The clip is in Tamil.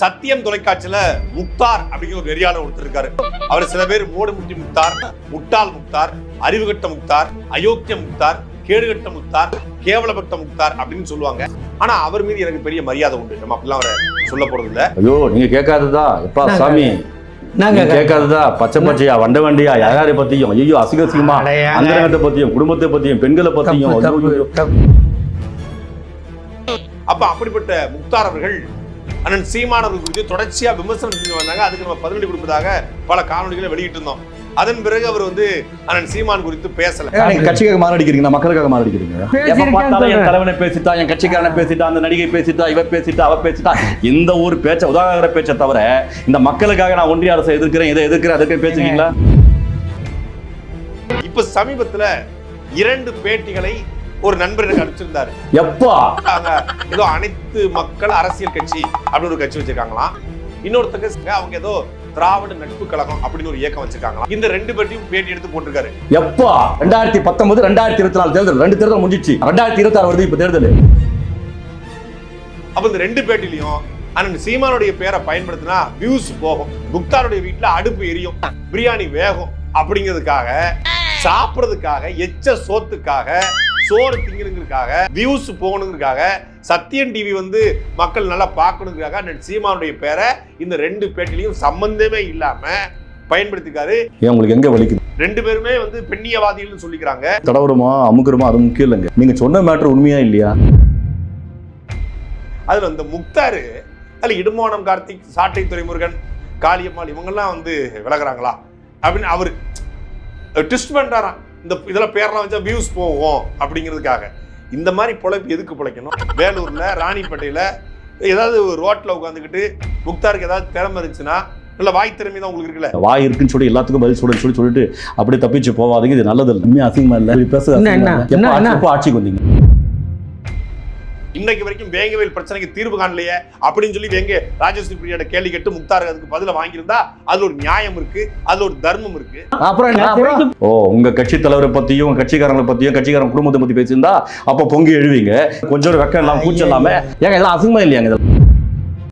சத்தியம் தொலைக்காட்சியில முக்தார் அப்படிங்கிற ஒரு நெறியாளர் ஒருத்தர் இருக்காரு. அவர் சில பேர் மூடுமுட்டி முக்தார் முட்டாள் முக்தார் அறிவுகட்ட முக்தார் அயோக்கிய முக்தார் கேடுகட்ட முக்தார் கேவலப்பட்ட முக்தார் அப்படின்னு சொல்லுவாங்க. ஆனா அவர் மீது எனக்கு பெரிய மரியாதை உண்டு. நம்ம அப்படிலாம் அவரை சொல்ல போறது இல்ல ஐயோ நீங்க கேட்காததா? எப்பா சாமி. நாங்க கேட்காததா? பச்சை பச்சையா வண்ட வண்டியா யாரை பத்தியும்? ஐயோ அசிங்க அசிங்கமா. அந்தரங்கத்தை பத்தியும் குடும்பத்தை பத்தியும் பெண்களை பத்தியும். அப்ப அப்படிப்பட்ட முக்தார் அவர்கள் அண்ணன் சீமானவர்கள் குறித்து தொடர்ச்சியா விமர்சனம் செஞ்சு வந்தாங்க. அதுக்கு நம்ம பதிலடி கொடுப்பதாக பல காணொலிகளை வெளியிட்டு இருந்தோம் அதன் பிறகு அவர் வந்து அண்ணன் சீமான் குறித்து பேசல. கட்சிக்காக மாரடிக்கிறீங்க நான் மக்களுக்காக என் சொல்றேன். தலைவனை பேசிட்டா என் கட்சிக்காரனை பேசிட்டா அந்த நடிகை பேசிட்டா இவ பேசிட்டா அவ பேசிட்டா இந்த ஒரு பேச்ச உதாரண பேச்சை தவிர இந்த மக்களுக்காக நான் ஒன்றிய அரசை எதிர்க்கிறேன் இதை எதிர்க்கிறேன் அதுக்கு பேசுறீங்களா இப்ப சமீபத்துல இரண்டு பேட்டிகளை ஒரு நண்பர் எனக்கு அனுப்பிச்சிருந்தாரு. எப்பா? ஏதோ அனைத்து மக்கள் அரசியல் கட்சி அப்படின்னு ஒரு கட்சி வச்சிருக்காங்களாம் இன்னொருத்தங்க அவங்க ஏதோ திராவிட நட்பு கழகம் அப்படின்னு ஒரு இயக்கம் வச்சிருக்காங்களாம் இந்த ரெண்டு பேர்ட்டையும் பேட்டி எடுத்து போட்டிருக்காரு. எப்பா? ரெண்டாயிரத்தி பத்தொன்பது ரெண்டாயிரத்தி இருபத்தி நாலு தேர்தல். ரெண்டு தேர்தல் முடிஞ்சிச்சு. ரெண்டாயிரத்தி இருபத்தி ஆறு வருது இப்ப தேர்தல். அப்ப இந்த ரெண்டு பேட்டிலையும் அண்ணன் சீமானுடைய பேரை பயன்படுத்தினா வியூஸ் போகும். முக்தாருடைய வீட்டுல அடுப்பு எரியும். பிரியாணி வேகும். அப்படிங்கிறதுக்காக சாப்பிடுறதுக்காக எச்ச சோத்துக்காக சோறு திங்கிறதுக்காக வியூஸ் போகணுங்கிறதுக்காக சத்தியன் டிவி வந்து மக்கள் நல்லா பார்க்கணுங்கிறதுக்காக அண்ணன் சீமானுடைய பேரை இந்த ரெண்டு பேட்டிலையும் சம்பந்தமே இல்லாம பயன்படுத்திக்காரு உங்களுக்கு எங்க வலிக்குது? ரெண்டு பேருமே வந்து பெண்ணியவாதிகள்னு சொல்லிக்கிறாங்க. தடவுறமா அமுக்குறமா அது முக்கியம் இல்லைங்க நீங்க சொன்ன மேட்ரு உண்மையா இல்லையா? அதுல இந்த முக்தாரு அதுல இடுமானம் கார்த்திக் சாட்டை துறைமுருகன் காளியம்மாள் இவங்கெல்லாம் வந்து விலகுறாங்களா? அப்படின்னு அவரு ட்விஸ்ட் பண்றாராம் இந்த இதெல்லாம் பேர்லாம் வச்சா வியூஸ் போகும் அப்படிங்கிறதுக்காக. இந்த மாதிரி பொழைப்பு எதுக்கு பிழைக்கணும்? வேலூர்ல ராணிப்பேட்டையில ஏதாவது ரோட்ல உட்காந்துக்கிட்டு முக்தாருக்கு ஏதாவது திறமை இருந்துச்சுன்னா நல்ல வாய் திறமை தான் உங்களுக்கு இருக்குல்ல? வாய் இருக்குன்னு சொல்லி எல்லாத்துக்கும் பதில் சொல்லுன்னு சொல்லி சொல்லிட்டு அப்படியே தப்பிச்சு போவாதீங்க. இது நல்லது இல்லை உண்மையா அசிங்கமா இல்ல? பேசுறது என்ன, அசிங்கமா இன்னைக்கு வரைக்கும் வேங்கவேல் பிரச்சனைக்கு தீர்வு காணலையே அப்படின்னு சொல்லி வேங்க ராஜஸ்ரீ பிரியாட கேள்வி கேட்டு முக்தாருக்கு அதுக்கு பதில வாங்கியிருந்தா அதுல ஒரு நியாயம் இருக்கு அதுல ஒரு தர்மம் இருக்கு. அப்புறம் ஓ உங்க கட்சி தலைவரை பத்தியும் உங்க கட்சிக்காரங்களை பத்தியும் கட்சிக்காரங்க குடும்பத்தை பத்தி பேசியிருந்தா அப்ப பொங்கி எழுவீங்க. கொஞ்சம் வெக்கம் இல்லாம கூச்சம் இல்லாம. ஏங்க இதெல்லாம் அசிங்கமா இல்லையாங்க இதெல்லாம்?